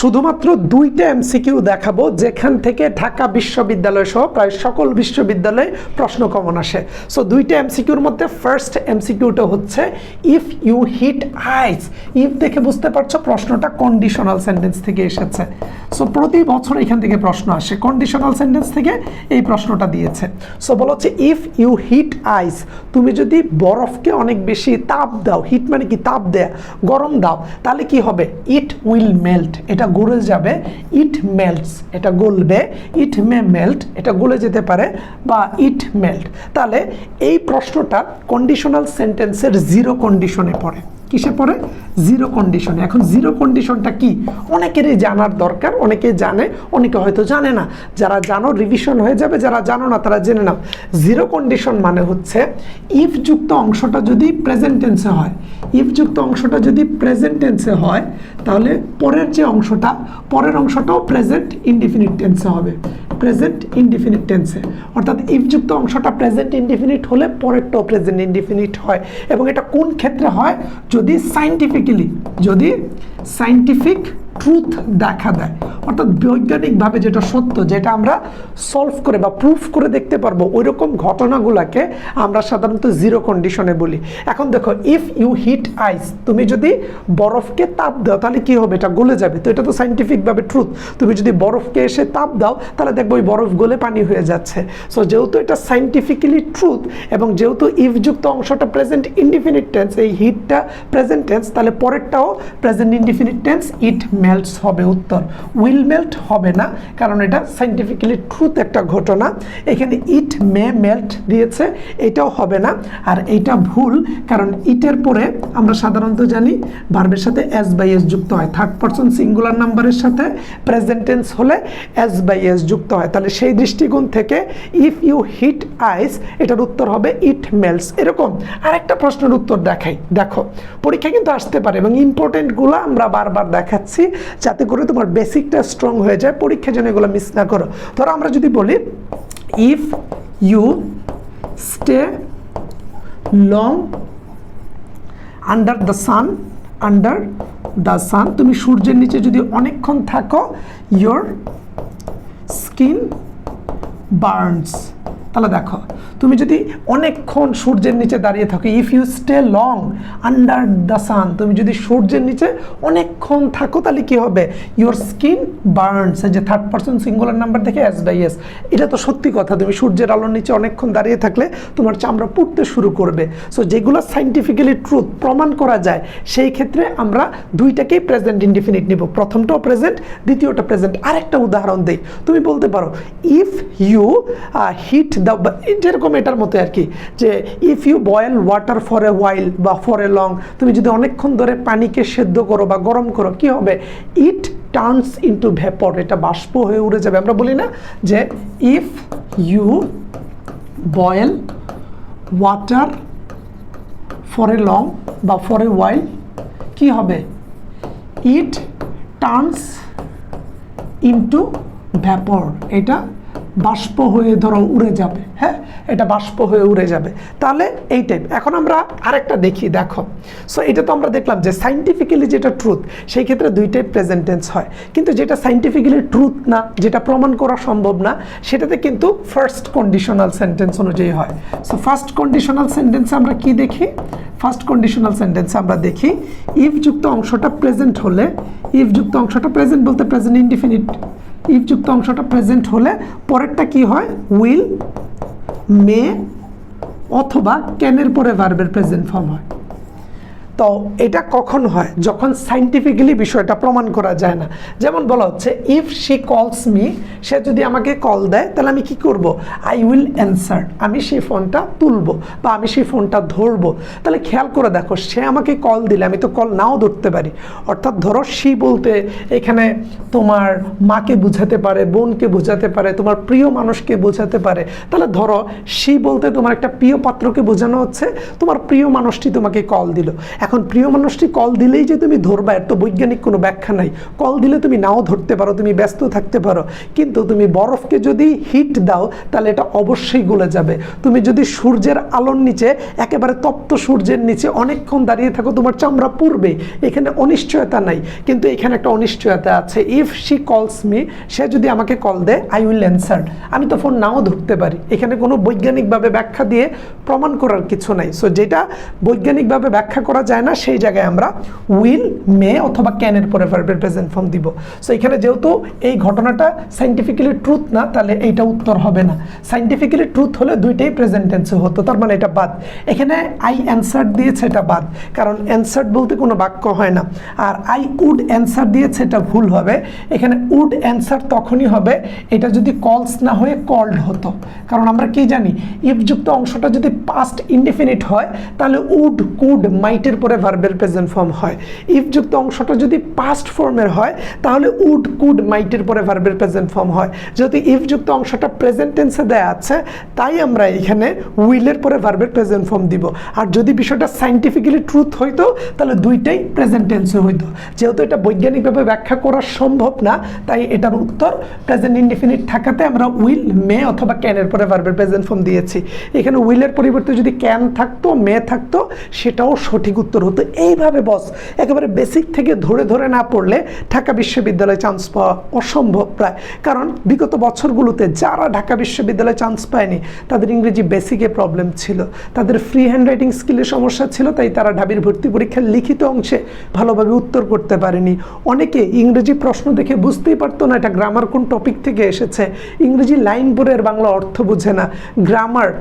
শুধুমাত্র দুইটা এমসিকিউ দেখাবো, যেখান থেকে ঢাকা বিশ্ববিদ্যালয় সহ প্রায় সকল বিশ্ববিদ্যালয়ে প্রশ্ন কমন আসে। সো দুইটা এমসিকিউর মধ্যে ফার্স্ট এমসিকিউটা হচ্ছে if you heat ice if দেখে বুঝতে পারছ, প্রশ্নটা কন্ডিশনাল সেন্টেন্স থেকে এসেছে। সো প্রতি বছর এখান থেকে প্রশ্ন আসে কন্ডিশনাল সেন্টেন্স থেকে এই প্রশ্নটা দিয়েছে। সো বলা হচ্ছে ইফ ইউ হিট আইস তুমি যদি বরফকে অনেক বেশি তাপ দাও হিট মানে কি? তাপ দেয়া, গরম দাও, তাহলে কি হবে? ইট উইল মেল্ট এটা গলে যাবে ইট মেল্টস এটা গলবে ইট মে মেল্ট এটা গলে যেতে পারে বা ইট মেল্ট তাহলে এই প্রশ্নটা কন্ডিশনাল সেন্টেন্সের জিরো কন্ডিশনে পড়ে। কিসে পড়ে? জিরো কন্ডিশনে এখন জিরো কন্ডিশনটা কি? অনেকেরই জানার দরকার, অনেকে জানে, অনেকে হয়তো জানে না। যারা জানো রিভিশন হয়ে যাবে, যারা জানো না, তারা জেনে নাও। জিরো কন্ডিশন মানে হচ্ছে ইফ যুক্ত অংশটা যদি প্রেজেন্টেন্সে হয় ইফ যুক্ত অংশটা যদি প্রেজেন্ট টেন্সে হয়, তাহলে পরের যে অংশটা, পরের অংশটাও প্রেজেন্ট ইনডিফিনিট টেন্সে হবে। প্রেজেন্ট ইনডিফিনিট টেন্সে অর্থাৎ ইফযুক্ত অংশটা প্রেজেন্ট ইনডিফিনিট হলে পরেরটাও প্রেজেন্ট ইনডিফিনিট হয়। এবং এটা কোন ক্ষেত্রে হয়? যদি সাইন্টিফিক্যালি যদি সাইন্টিফিক ট্রুথ দেখা দেয়। অর্থাৎ বৈজ্ঞানিকভাবে যেটা সত্য, যেটা আমরা সলভ করে বা প্রুফ করে দেখতে পারব ওই রকম ঘটনাগুলোকে আমরা সাধারণত জিরো কন্ডিশনে বলি। এখন দেখো ইফ ইউ হিট আইস তুমি যদি বরফকে তাপ দাও, তাহলে কি হবে? এটা গলে যাবে। তো এটা তো সাইন্টিফিকভাবে ট্রুথ তুমি যদি বরফকে এসে তাপ দাও, তাহলে দেখব ওই বরফ গলে পানি হয়ে যাচ্ছে। সো যেহেতু এটা সাইন্টিফিক্যালি ট্রুথ এবং যেহেতু ইফযুক্ত অংশটা প্রেজেন্ট ইনডিফিনিট টেন্স এই হিটটা প্রেজেন্ট টেন্স তাহলে পরেরটাও present indefinite tense it melts হবে উত্তর। উইল মেল্ট হবে না, কারণ এটা সাইন্টিফিক্যালি ট্রুথ একটা ঘটনা। এখানে ইট মে মেল্ট দিয়েছে, এটাও হবে না, আর এইটা ভুল, কারণ ইটের পরে আমরা সাধারণত জানি ভার্বের সাথে এস বাই এস যুক্ত হয়। থার্ড পারসন সিঙ্গুলার নাম্বারের সাথে প্রেজেন্ট টেন্স হলে এস বাই এস যুক্ত হয়। তাহলে সেই দৃষ্টিকোণ থেকে ইফ ইউ হিট আইস এটার উত্তর হবে ইট মেলস এরকম আরেকটা প্রশ্নের উত্তর দেখাই। দেখো, পরীক্ষা কিন্তু আসতে পারে এবং ইম্পর্টেন্টগুলো আমরা বারবার দেখাচ্ছি, যাতে করে তোমার বেসিকটা স্ট্রং হয়ে যায় পরীক্ষা যেন এগুলো মিস না করো। ধরো আমরা যদি বলি if you stay long under the sun under the sun তুমি সূর্যের নিচে যদি অনেকক্ষণ থাকো ইয়োর স্কিন বার্নস তাহলে দেখো, তুমি যদি অনেকক্ষণ সূর্যের নিচে দাঁড়িয়ে থাকো if you stay long under the sun তুমি যদি সূর্যের নিচে অনেকক্ষণ থাকো, তাহলে কী হবে? ইউর স্কিন বার্নস যে থার্ড পার্সন সিঙ্গুলার নাম্বার দেখে এস বাই এস এটা তো সত্যি কথা, তুমি সূর্যের আলোর নিচে অনেকক্ষণ দাঁড়িয়ে থাকলে তোমার চামড়া পুড়তে শুরু করবে। সো যেগুলো সাইন্টিফিক্যালি ট্রুথ প্রমাণ করা যায়, সেই ক্ষেত্রে আমরা দুইটাকেই প্রেজেন্ট ইনডিফিনিট নিব। প্রথমটাও প্রেজেন্ট দ্বিতীয়টা প্রেজেন্ট আরেকটা উদাহরণ দেই। তুমি বলতে পারো ইফ ইউ হিট দ্য যেরকম এটার মতো আর কি, যে if you boil water for a while বা ফর এ লং তুমি যদি অনেকক্ষণ ধরে পানিকে সেদ্ধ করো বা গরম করো, কি হবে? ইট টার্নস ইন্টু ভেপর এটা বাষ্প হয়ে উড়ে যাবে। আমরা বলি না যে if you boil water for a long বা ফর এ ওয়াইল কি হবে? ইট টার্নস ইন্টু ভ্যাপর এটা বাষ্প হয়ে ধরো উড়ে যাবে হ্যাঁ? এটা বাষ্প হয়ে উড়ে যাবে। তাহলে এই টাইপ এখন আমরা আরেকটা দেখি, দেখো। সো এটা তো আমরা দেখলাম যে সাইন্টিফিক্যালি যেটা ট্রুথ সেই ক্ষেত্রে দুইটাই প্রেজেন্টেন্স হয়। কিন্তু যেটা সাইন্টিফিক্যালি ট্রুথ না, যেটা প্রমাণ করা সম্ভব না, সেটাতে কিন্তু ফার্স্ট কন্ডিশনাল সেন্টেন্স অনুযায়ী হয়। সো ফার্স্ট কন্ডিশনাল সেন্টেন্সে আমরা কি দেখি? ফার্স্ট কন্ডিশনাল সেন্টেন্সে আমরা দেখি ইফ যুক্ত অংশটা প্রেজেন্ট হলে ইফ যুক্ত অংশটা প্রেজেন্ট বলতে প্রেজেন্ট ইনডিফিনিট ইফ যুক্ত অংশটা প্রেজেন্ট হলে পরেরটা কি হয়? উইল মে অথবা ক্যানের পরে ভার্বের প্রেজেন্ট ফর্ম হয়। তো এটা কখন হয়? যখন সাইন্টিফিক্যালি বিষয়টা প্রমাণ করা যায় না। যেমন বলা হচ্ছে ইফ শি কলস মি সে যদি আমাকে কল দেয়, তাহলে আমি কি করব? আই উইল অ্যান্সার আমি সেই ফোনটা তুলবো বা আমি সেই ফোনটা ধরবো। তাহলে খেয়াল করে দেখো, সে আমাকে কল দিলে, আমি তো কল নাও ধরতে পারি। অর্থাৎ ধরো সি বলতে এখানে তোমার মাকে বুঝাতে পারে, বোনকে বোঝাতে পারে, তোমার প্রিয় মানুষকে বোঝাতে পারে। তাহলে ধরো সি বলতে তোমার একটা প্রিয় পাত্রকে বোঝানো হচ্ছে, তোমার প্রিয় মানুষটি তোমাকে কল দিল। এখন প্রিয় মানুষটি কল দিলেই যে তুমি ধরবা, এর তো বৈজ্ঞানিক কোনো ব্যাখ্যা নাই। কল দিলে তুমি নাও ধরতে পারো, তুমি ব্যস্ত থাকতে পারো। কিন্তু তুমি বরফকে যদি হিট দাও, তাহলে এটা অবশ্যই গলে যাবে। তুমি যদি সূর্যের আলোর নিচে, একেবারে তপ্ত সূর্যের নিচে অনেকক্ষণ দাঁড়িয়ে থাকো, তোমার চামড়া পুড়বে। এখানে অনিশ্চয়তা নাই। কিন্তু এখানে একটা অনিশ্চয়তা আছে। ইফ শি কলস মি সে যদি আমাকে কল দেয় আই উইল অ্যান্সার আমি তো ফোন নাও ধরতে পারি। এখানে কোনো বৈজ্ঞানিকভাবে ব্যাখ্যা দিয়ে প্রমাণ করার কিছু নাই। সো যেটা বৈজ্ঞানিকভাবে ব্যাখ্যা করা যায় না, সেই জায়গায় আমরা উইল মে অথবা ক্যানের পরে ভার্বের প্রেজেন্ট ফর্ম দিব। সো এখানে যেহেতু এই ঘটনাটা সাইন্টিফিক্যালি ট্রুথ না, তাহলে এইটা উত্তর হবে না। সাইন্টিফিক্যালি ট্রুথ হলে দুইটাই প্রেজেন্ট টেন্সে হতো, তার মানে এটা বাদ। এখানে আই অ্যান্সার দিয়েছে, এটা বাদ। কারণ অ্যান্সার বলতে কোনো বাক্য হয় না। আর আই উড অ্যান্সার দিয়েছে, এটা ভুল হবে। এখানে উড অ্যান্সার তখনই হবে, এটা যদি কলস না হয়ে কল্ড হতো। কারণ আমরা কি জানি ইফযুক্ত অংশটা যদি পাস্ট ইনডিফিনিট হয়, তাহলে উড কুড মাইটের পরে ভার্বের প্রেজেন্ট ফর্ম হয়। ইফযুক্ত অংশটা যদি পাস্ট ফর্মের হয়, তাহলে উড কুড মাইটের পরে ভার্বের প্রেজেন্ট ফর্ম হয়। যেহেতু ইফযুক্ত অংশটা প্রেজেন্ট টেন্সে দেয়া আছে, তাই আমরা এখানে উইলের পরে ভার্বের প্রেজেন্ট ফর্ম দিব। আর যদি বিষয়টা সাইন্টিফিক্যালি ট্রুথ হইতো, তাহলে দুইটাই প্রেজেন্ট টেন্সে হইতো। যেহেতু এটা বৈজ্ঞানিকভাবে ব্যাখ্যা করা সম্ভব না, তাই এটার উত্তর প্রেজেন্ট ইনডিফিনিট থাকাতে আমরা উইল মে অথবা ক্যানের পরে ভার্বের প্রেজেন্ট ফর্ম দিয়েছি। এখানে উইলের পরিবর্তে যদি ক্যান থাকতো মে থাকতো, সেটাও সঠিক উত্তর হতো, এইভাবে বস, একেবারে বেসিক থেকে ধরে ধরে না পড়লে ঢাকা বিশ্ববিদ্যালয়ে চান্স পাওয়া অসম্ভব প্রায়। কারণ বিগত বছরগুলোতে যারা ঢাকা বিশ্ববিদ্যালয়ে চান্স পায়নি, তাদের ইংরেজি বেসিকে প্রবলেম ছিল। তাদের ফ্রি হ্যান্ড রাইটিং স্কিলের সমস্যা ছিল, তাই তারা ঢাবির ভর্তি পরীক্ষার লিখিত অংশে ভালোভাবে উত্তর করতে পারেনি। অনেকে ইংরেজি প্রশ্ন দেখে বুঝতেই পারতো না, এটা গ্রামার কোন টপিক থেকে এসেছে? ইংরেজি লাইন বোর্ডের বাংলা অর্থ বুঝে না। গ্রামার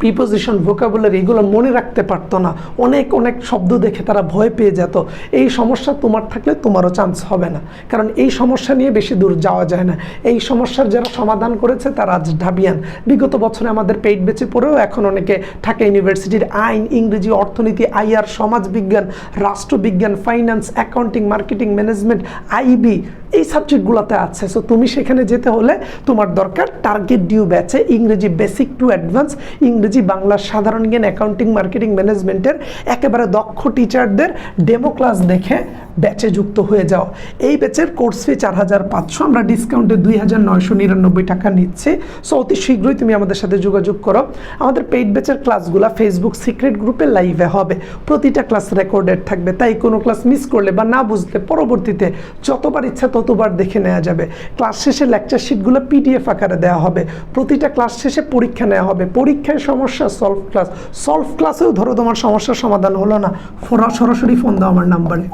প্রিপোজিশন ভোকাবুলারি এগুলো মনে রাখতে পারতো না। অনেক অনেক শব্দ দেখে তারা ভয় পেয়ে যেত। এই সমস্যা তোমার থাকলে তোমারও চান্স হবে না। কারণ এই সমস্যা নিয়ে বেশি দূর যাওয়া যায় না। এই সমস্যার যারা সমাধান করেছে তারা আজ ঢাবিয়ান। বিগত বছরে আমাদের পেট বেঁচে পড়েও এখন অনেকে ঢাকা ইউনিভার্সিটির আইন, ইংরেজি, অর্থনীতি আইআর সমাজবিজ্ঞান, রাষ্ট্রবিজ্ঞান finance accounting marketing management IB এই সাবজেক্টগুলোতে আছে। সো তুমি সেখানে যেতে হলে তোমার দরকার টার্গেট ডিউ ব্যাচে ইংরেজি বেসিক টু অ্যাডভান্স ইংরেজি, বাংলা, সাধারণ জ্ঞান অ্যাকাউন্টিং মার্কেটিং ম্যানেজমেন্টের একেবারে দক্ষ টিচারদের ডেমো ক্লাস দেখে ব্যাচে যুক্ত হয়ে যাও। এই ব্যাচের কোর্স ফি চার হাজার পাঁচশো। আমরা ডিসকাউন্টে দুই হাজার নয়শো নিরানব্বই টাকা নিচ্ছি। সো অতি শীঘ্রই তুমি আমাদের সাথে যোগাযোগ করো। আমাদের পেইড ব্যাচের ক্লাসগুলো ফেসবুক সিক্রেট গ্রুপে লাইভে হবে। প্রতিটা ক্লাস রেকর্ডেড থাকবে। তাই কোনো ক্লাস মিস করলে বা না বুঝলে পরবর্তীতে যতবার ইচ্ছা ততবার দেখে নেওয়া যাবে। ক্লাস শেষে লেকচার শিটগুলো পিডিএফ আকারে দেওয়া হবে। প্রতিটা ক্লাস শেষে পরীক্ষা নেওয়া হবে। পরীক্ষায় সমস্যা সলভ ক্লাস সলভ ক্লাসেও ধরো তোমার সমস্যার সমাধান হলো না। সরাসরি ফোন দাও আমার নাম্বারে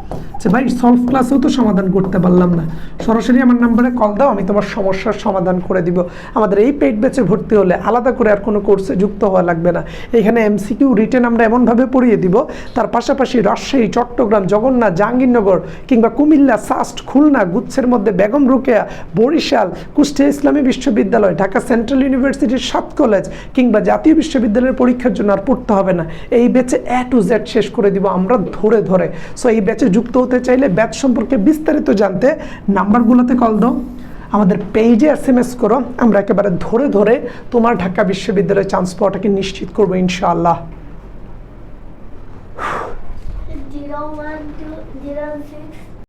ভাই সলভ ক্লাসেও তো সমাধান করতে পারলাম না। সরাসরি আমার নাম্বারে কল দাও, আমি তোমার সমস্যার সমাধান করে দিব। আমাদের এই পেইড ব্যাচে ভর্তি হলে আলাদা করে আর কোনো কোর্সে যুক্ত হওয়া লাগবে না। এখানে এমসিকিউ রিটেন আমরা এমনভাবে পড়িয়ে দিব, তার পাশাপাশি রাজশাহী, চট্টগ্রাম, জগন্নাথ, জাহাঙ্গীরনগর কিংবা কুমিল্লা সাস্ট খুলনা, গুচ্ছের মধ্যে বেগম রোকেয়া, বরিশাল, কুষ্টিয়া ইসলামী বিশ্ববিদ্যালয়, ঢাকা সেন্ট্রাল ইউনিভার্সিটির সাত কলেজ কিংবা জাতীয় বিশ্ববিদ্যালয়ের পরীক্ষার জন্য আর পড়তে হবে না। এই ব্যাচে এ টু জেড শেষ করে দিব আমরা ধরে ধরে। সো এই ব্যাচে যুক্ত হতে চাইলে ব্যাচ সম্পর্কে বিস্তারিত জানতে নাম্বারগুলোতে কল দাও। আমাদের পেজে এস এম এস করো। আমরা একেবারে ধরে ধরে তোমার ঢাকা বিশ্ববিদ্যালয়ে চান্স পাওয়াটাকে নিশ্চিত করব ইনশাআল্লাহ। Zero one two zero six